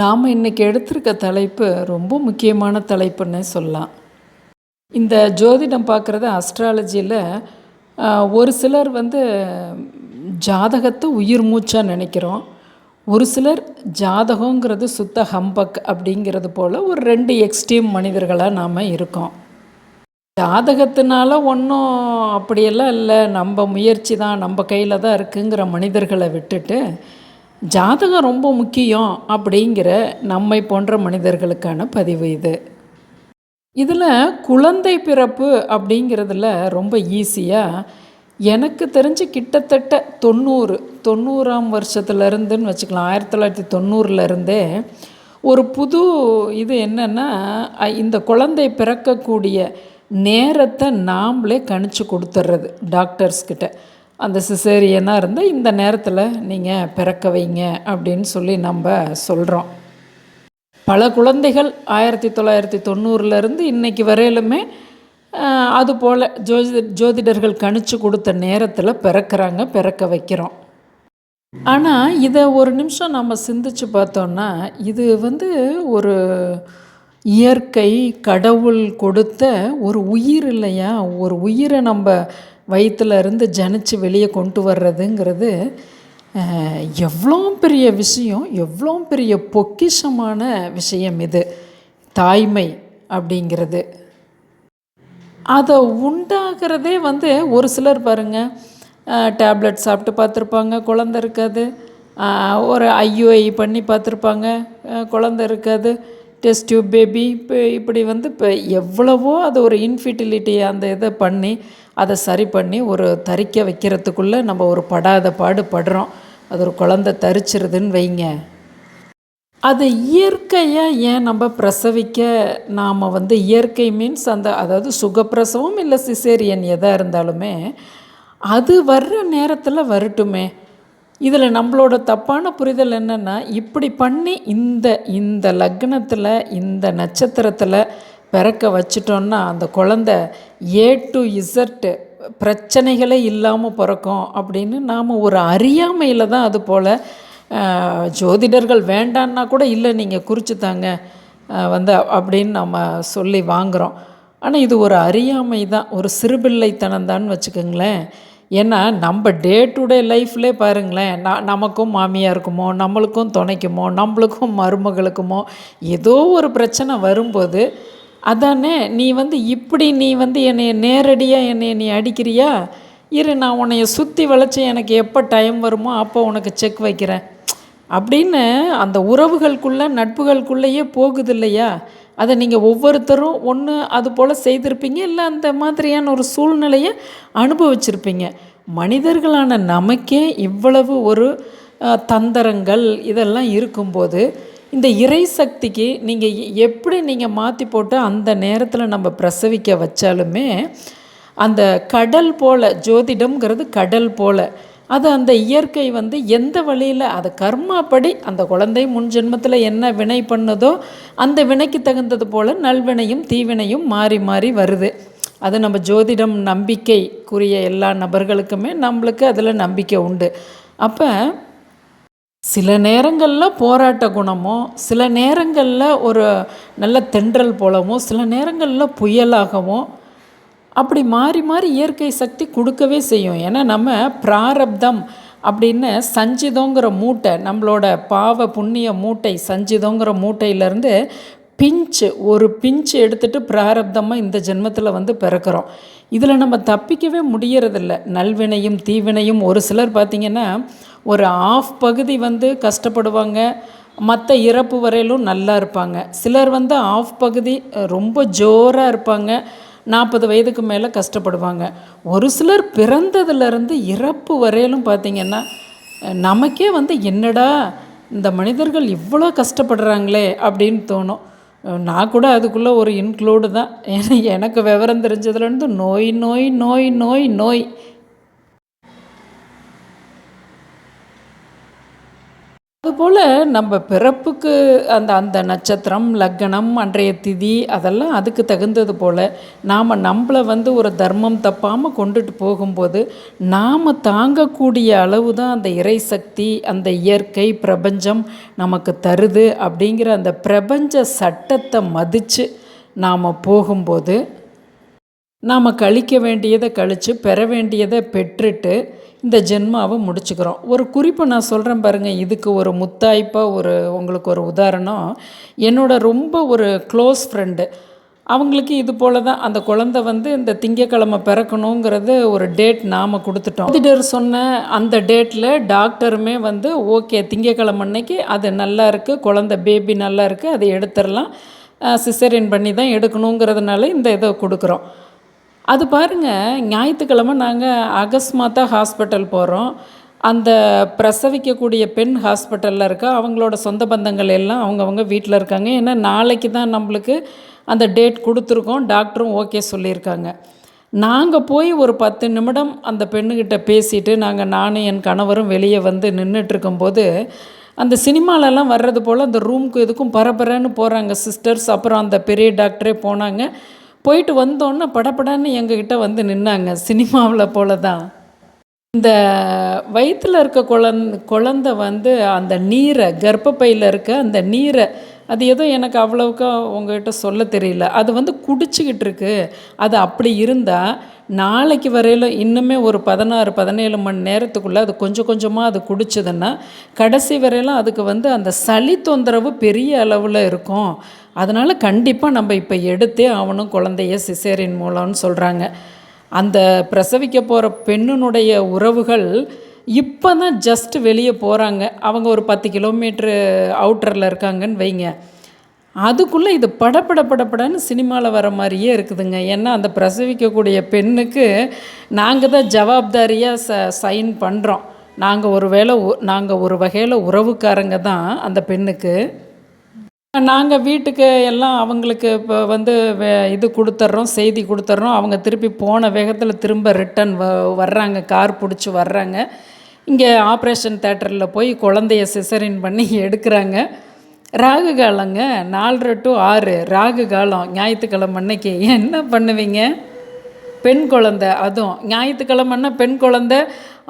நாம் இன்றைக்கி எடுத்திருக்க தலைப்பு ரொம்ப முக்கியமான தலைப்புன்னு சொல்லலாம். இந்த ஜோதிடம் பார்க்குறது அஸ்ட்ராலஜியில் ஒரு சிலர் வந்து ஜாதகத்தை உயிர் மூச்சாக நினைக்கிறோம். ஒரு சிலர் ஜாதகங்கிறது சுத்த ஹம்பக் அப்படிங்கிறது போல் ஒரு ரெண்டு எக்ஸ்ட்ரீம் மனிதர்களாக நாம் இருக்கோம். ஜாதகத்தினால ஒன்றும் அப்படியெல்லாம் இல்லை. நம்ம முயற்சி தான் நம்ம கையில் தான் இருக்குங்கிற மனிதர்களை விட்டுட்டு ஜாதகம் ரொம்ப முக்கியம் அப்படிங்கிற நம்மை போன்ற மனிதர்களுக்கான பதிவு இது. இதில் குழந்தை பிறப்பு அப்படிங்கிறதுல ரொம்ப ஈஸியாக எனக்கு தெரிஞ்சு கிட்டத்தட்ட தொண்ணூறு தொண்ணூறாம் வருஷத்துலேருந்துன்னு வச்சுக்கலாம். ஆயிரத்தி தொள்ளாயிரத்தி தொண்ணூறுலேருந்தே ஒரு புது இது என்னென்னா இந்த குழந்தை பிறக்கக்கூடிய நேரத்தை நாம்ளே கணிச்சு கொடுத்துட்றது டாக்டர்ஸ்கிட்ட அந்த சிசேரியனாக இருந்தால் இந்த நேரத்தில் நீங்கள் பிறக்க வைங்க அப்படின்னு சொல்லி நம்ம சொல்கிறோம் பல குழந்தைகள் ஆயிரத்தி தொள்ளாயிரத்தி தொண்ணூறுலேருந்து இன்றைக்கி வரையிலுமே அதுபோல் ஜோதி ஜோதிடர்கள் கணிச்சு கொடுத்த நேரத்தில் பிறக்கிறாங்க பிறக்க வைக்கிறோம். ஆனால் இதை ஒரு நிமிஷம் நம்ம சிந்திச்சு பார்த்தோன்னா இது வந்து ஒரு இயற்கை கடவுள் கொடுத்த ஒரு உயிர் இல்லையா? ஒரு உயிரை நம்ம வயிற்றுலேருந்து ஜனிச்சு வெளியே கொண்டு வர்றதுங்கிறது எவ்வளோ பெரிய விஷயம் எவ்வளோ பெரிய பொக்கிஷமான விஷயம் இது. தாய்மை அப்படிங்கிறது. அதை உண்டாகிறதே வந்து ஒரு சிலர் பாருங்கள் டேப்லெட் சாப்பிட்டு பார்த்துருப்பாங்க குழந்த இருக்காது. ஒரு ஐயுஐ பண்ணி பார்த்துருப்பாங்க குழந்த இருக்காது. டெஸ்ட் டியூப் பேபி இப்போ இப்படி வந்து இப்போ எவ்வளவோ அது ஒரு இன்ஃபிட்டிலிட்டி அந்த இதை பண்ணி அதை சரி பண்ணி ஒரு தரிக்க வைக்கிறதுக்குள்ளே நம்ம ஒரு படாத பாடு படுறோம். அது ஒரு குழந்த தரிச்சிருதுன்னு வைங்க. அது இயற்கையாக ஏன் நம்ம பிரசவிக்க நாம் வந்து இயற்கை மீன்ஸ் அந்த அதாவது சுகப்பிரசவம் இல்லை சிசேரியன் எதாக இருந்தாலுமே அது வர்ற நேரத்தில் வரட்டுமே. இதில் நம்மளோட தப்பான புரிதல் என்னென்னா இப்படி பண்ணி இந்த இந்த லக்னத்தில் இந்த நட்சத்திரத்தில் பிறக்க வச்சிட்டோன்னா அந்த குழந்த ஏ டு இசட்டு பிரச்சனைகளே இல்லாமல் பிறக்கும் அப்படின்னு நாம் ஒரு அறியாமையில் தான் அது போல் ஜோதிடர்கள் வேண்டான்னா கூட இல்லை நீங்கள் குறித்து தாங்க வந்து அப்படின்னு நம்ம சொல்லி வாங்குகிறோம் ஆனால் இது ஒரு அறியாமை தான் ஒரு சிறுபிள்ளைத்தனந்தான்னு வச்சுக்கோங்களேன். ஏன்னா நம்ம டே டு டே லைஃப்லே பாருங்களேன் நான் நமக்கும் மாமியாருக்குமோ நம்மளுக்கும் துணைக்குமோ நம்மளுக்கும் மருமகளுக்குமோ ஏதோ ஒரு பிரச்சனை வரும்போது அதானே? நீ வந்து இப்படி நீ வந்து என்னை நேரடியாக என்னை நீ அடிக்கிறியா? இரு நான் உன்னைய சுற்றி வளைச்சி எனக்கு எப்போ டைம் வருமோ அப்போ உனக்கு செக் வைக்கிறேன். அப்படின்னு அந்த உறவுகளுக்குள்ளே நட்புகளுக்குள்ளேயே போகுது இல்லையா அதை நீங்கள் ஒவ்வொருத்தரும் ஒன்று அது போல் செய்திருப்பீங்க இல்லை அந்த மாதிரியான ஒரு சூழ்நிலையை அனுபவிச்சிருப்பீங்க. மனிதர்களான நமக்கே இவ்வளவு ஒரு தந்திரங்கள் இதெல்லாம் இருக்கும்போது இந்த இறை சக்திக்கு நீங்கள் எப்படி நீங்கள் மாற்றி போட்டு அந்த நேரத்தில் நம்ம பிரசவிக்க வச்சாலுமே அந்த கடல் போல் ஜோதிடம்ங்கிறது கடல் போல். அது அந்த இயற்கை வந்து எந்த வழியில் அதை கர்மாப்படி அந்த குழந்தை முன் ஜென்மத்தில் என்ன வினை பண்ணுதோ அந்த வினைக்கு தகுந்தது போல் நல்வினையும் தீவினையும் மாறி மாறி வருது. அது நம்ம ஜோதிடம் நம்பிக்கைக்குரிய எல்லா நபர்களுக்குமே நம்மளுக்கு அதில் நம்பிக்கை உண்டு. அப்போ சில நேரங்களில் போராட்ட குணமோ சில நேரங்களில் ஒரு நல்ல தென்றல் போலவும் சில நேரங்களில் புயலாகவும் அப்படி மாறி மாறி இயற்கை சக்தி கொடுக்கவே செய்யும். ஏன்னா நம்ம பிராரப்தம் அப்படின்னு சஞ்சிதோங்கிற மூட்டை நம்மளோட பாவ புண்ணிய மூட்டை சஞ்சிதோங்கிற மூட்டையிலேருந்து பிஞ்சு ஒரு பிஞ்சு எடுத்துகிட்டு பிராரப்தமாக இந்த ஜென்மத்தில் வந்து பிறக்கிறோம். இதில் நம்ம தப்பிக்கவே முடியறதில்ல. நல்வினையும் தீவினையும் ஒரு சிலர் பார்த்திங்கன்னா ஒரு ஆஃப் பகுதி வந்து கஷ்டப்படுவாங்க. மற்ற இறப்பு வரையிலும் நல்லா இருப்பாங்க. சிலர் வந்து ஆஃப் பகுதி ரொம்ப ஜோராக இருப்பாங்க. நாற்பது வயதுக்கு மேலே கஷ்டப்படுவாங்க. ஒரு சிலர் பிறந்ததுலேருந்து இறப்பு வரையிலும் பார்த்திங்கன்னா நமக்கே வந்து என்னடா இந்த மனிதர்கள் இவ்வளோ கஷ்டப்படுறாங்களே அப்படின்னு தோணும். நான் கூட அதுக்குள்ளே ஒரு இன்க்ளூடு தான். ஏன்னா எனக்கு விவரம் தெரிஞ்சதுலேருந்து நோய் நோய் நோய் நோய் நோய். அதுபோல் நம்ம பிறப்புக்கு அந்த அந்த நட்சத்திரம் லக்னம் அன்றைய திதி அதெல்லாம் அதுக்கு தகுந்தது போல் நாம் நம்மளை வந்து ஒரு தர்மம் தப்பாமல் கொண்டுட்டு போகும்போது நாம் தாங்கக்கூடிய அளவு தான் அந்த இறை சக்தி அந்த இயற்கை பிரபஞ்சம் நமக்கு தருது அப்படிங்கிற அந்த பிரபஞ்ச சட்டத்தை மதித்து நாம் போகும்போது நாம் கழிக்க வேண்டியதை கழித்து பெற வேண்டியதை பெற்றுட்டு இந்த ஜென்மாவை முடிச்சுக்கிறோம். ஒரு குறிப்பை நான் சொல்கிறேன் பாருங்கள் இதுக்கு ஒரு முத்தாய்ப்பாக ஒரு உங்களுக்கு ஒரு உதாரணம். என்னோட ரொம்ப ஒரு க்ளோஸ் ஃப்ரெண்டு அவங்களுக்கு இது போல தான் அந்த குழந்த வந்து இந்த திங்கக்கிழமை பிறக்கணுங்கிறது ஒரு டேட் நாம் கொடுத்துட்டோம். திடீர் சொன்ன அந்த டேட்டில் டாக்டருமே வந்து ஓகே திங்கக்கிழமை அன்னைக்கு அது நல்லா இருக்குது குழந்த பேபி நல்லா இருக்குது அதை எடுத்துடலாம். சிசரின் பண்ணி தான் எடுக்கணுங்கிறதுனால இந்த இதை கொடுக்குறோம். அது பாருங்கள் ஞாயிற்றுக்கிழமை நாங்கள் அகஸ்மாத்தாக ஹாஸ்பிட்டல் போகிறோம் அந்த பிரசவிக்கக்கூடிய பெண் ஹாஸ்பிட்டலில் இருக்கா அவங்களோட சொந்த பந்தங்கள் எல்லாம் அவங்கவுங்க வீட்டில் இருக்காங்க. ஏன்னா நாளைக்கு தான் நம்மளுக்கு அந்த டேட் கொடுத்துருக்கோம். டாக்டரும் ஓகே சொல்லியிருக்காங்க. நாங்கள் போய் ஒரு பத்து நிமிடம் அந்த பெண்ணுக்கிட்ட பேசிட்டு நாங்கள் நானும் என் கணவரும் வெளியே வந்து நின்றுட்டுருக்கும்போது அந்த சினிமாலெல்லாம் வர்றது போல் அந்த ரூமுக்கு எதுக்கும் பரபரன்னு போகிறாங்க சிஸ்டர்ஸ் அப்புறம் அந்த பெரிய டாக்டரே போனாங்க. போயிட்டு வந்தோன்னே படப்படன்னு எங்ககிட்ட வந்து நின்னாங்க சினிமாவில் போல தான் இந்த வயிற்றில் இருக்க குழந்த குழந்த வந்து அந்த நீரை கர்ப்பப்பையில் இருக்க அந்த நீரை அது எதுவும் எனக்கு அவ்வளவுக்கா உங்ககிட்ட சொல்ல தெரியல. அது வந்து குடிச்சிக்கிட்டு இருக்கு. அது அப்படி இருந்தால் நாளைக்கு வரையில் இன்னுமே ஒரு பதினாறு பதினேழு மணி நேரத்துக்குள்ளே அது கொஞ்சம் கொஞ்சமாக அது குடிச்சதுன்னா கடைசி வரையிலும் அதுக்கு வந்து அந்த சளி தொந்தரவு பெரிய அளவில் இருக்கும். அதனால் கண்டிப்பாக நம்ம இப்போ எடுத்தே ஆகணும் குழந்தைய சிசேரின் மூலம்னு சொல்கிறாங்க அந்த பிரசவிக்க போகிற பெண்ணினுடைய உறவுகள் இப்போ தான் ஜஸ்ட் வெளியே போகிறாங்க அவங்க ஒரு பத்து கிலோமீட்ரு அவுட்டரில் இருக்காங்கன்னு வைங்க. அதுக்குள்ளே இது படப்பட படப்படன்னு சினிமாவில் வர மாதிரியே இருக்குதுங்க. ஏன்னா அந்த பிரசவிக்கக்கூடிய பெண்ணுக்கு நாங்கள் தான் ஜவாப்தாரியாக ச சைன் பண்ணுறோம் நாங்கள் ஒரு வேளை நாங்கள் ஒரு வகையில் உறவுக்காரங்க தான் அந்த பெண்ணுக்கு. நாங்கள் வீட்டுக்கு எல்லாம் அவங்களுக்கு இப்போ வந்து வே இது கொடுத்துட்றோம் செய்தி கொடுத்துட்றோம் அவங்க திருப்பி போன வேகத்தில் திரும்ப ரிட்டன் வ வர்றாங்க. கார் பிடிச்சி வர்றாங்க. இங்கே ஆப்ரேஷன் தேட்டரில் போய் குழந்தைய சிசரின் பண்ணி எடுக்கிறாங்க. ராகு காலங்க நாலரை டு ஆறு ராகு காலம் ஞாயிற்றுக்கிழமை அன்னைக்கு என்ன பண்ணுவீங்க? பெண் குழந்த அதுவும் ஞாயிற்றுக்கிழமைன்னா பெண் குழந்த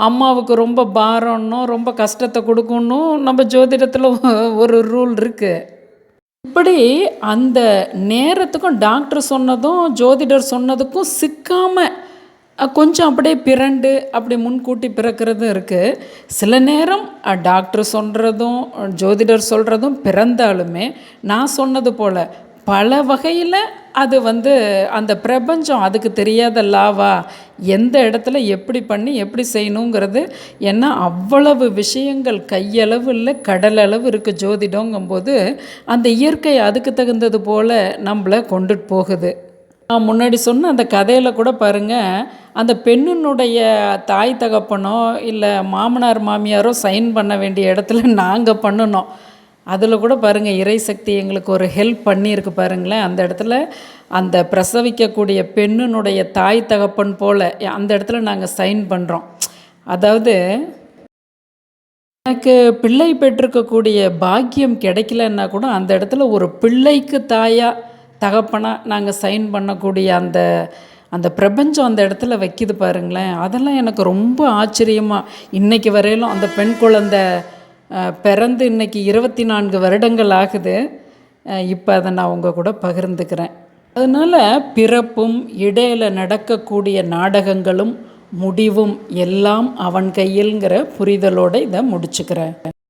அம்மாவுக்கு ரொம்ப பாரம்னும் ரொம்ப கஷ்டத்தை கொடுக்கணும் நம்ம ஜோதிடத்தில் ஒரு ரூல் இருக்குது இப்படி அந்த நேரத்துக்கும் டாக்டர் சொன்னதும் ஜோதிடர் சொன்னதுக்கும் சிக்காமல் கொஞ்சம் அப்படியே பிறண்டு அப்படி முன்கூட்டி பிறக்கிறதும் இருக்குது சில நேரம் டாக்டர் சொல்கிறதும் ஜோதிடர் சொல்கிறதும் பிறந்தாலுமே நான் சொன்னது போல் பல வகையில் அது வந்து அந்த பிரபஞ்சம் அதுக்கு தெரியாத லாவா எந்த இடத்துல எப்படி பண்ணி எப்படி செய்யணுங்கிறது ஏன்னா அவ்வளவு விஷயங்கள் கையளவு இல்லை கடலளவு இருக்குது ஜோதிடங்கும்போது அந்த இயற்கை அதுக்கு தகுந்தது போல் நம்மளை கொண்டுட்டு போகுது. நான் முன்னாடி சொன்ன அந்த கதையில் கூட பாருங்கள் அந்த பெண்ணினுடைய தாய் தகப்பனோ இல்லை மாமனார் மாமியாரோ சைன் பண்ண வேண்டிய இடத்துல நாங்கள் பண்ணணும். அதில் கூட பாருங்கள் இறை சக்தி எங்களுக்கு ஒரு ஹெல்ப் பண்ணியிருக்கு பாருங்களேன். அந்த இடத்துல அந்த பிரசவிக்கக்கூடிய பெண்ணினுடைய தாய் தகப்பன் போல் அந்த இடத்துல நாங்கள் சைன் பண்ணுறோம் அதாவது எனக்கு பிள்ளை பெற்றிருக்கக்கூடிய பாக்கியம் கிடைக்கலன்னா கூட அந்த இடத்துல ஒரு பிள்ளைக்கு தாயாக தகப்பனாக நாங்கள் சைன் பண்ணக்கூடிய அந்த அந்த பிரபஞ்சம் அந்த இடத்துல வைக்கிது பாருங்களேன். அதெல்லாம் எனக்கு ரொம்ப ஆச்சரியமாக இன்றைக்கி வரையிலும் அந்த பெண் குழந்தை பிறந்து இன்றைக்கி இருபத்தி நான்கு வருடங்கள் ஆகுது. இப்போ அதை நான் உங்கள் கூட பகிர்ந்துக்கிறேன். அதனால் பிறப்பும் இடையில் நடக்கக்கூடிய நாடகங்களும் முடிவும் எல்லாம் அவன் கையில்ங்கிற புரிதலோடு இதை முடிச்சுக்கிறேன்.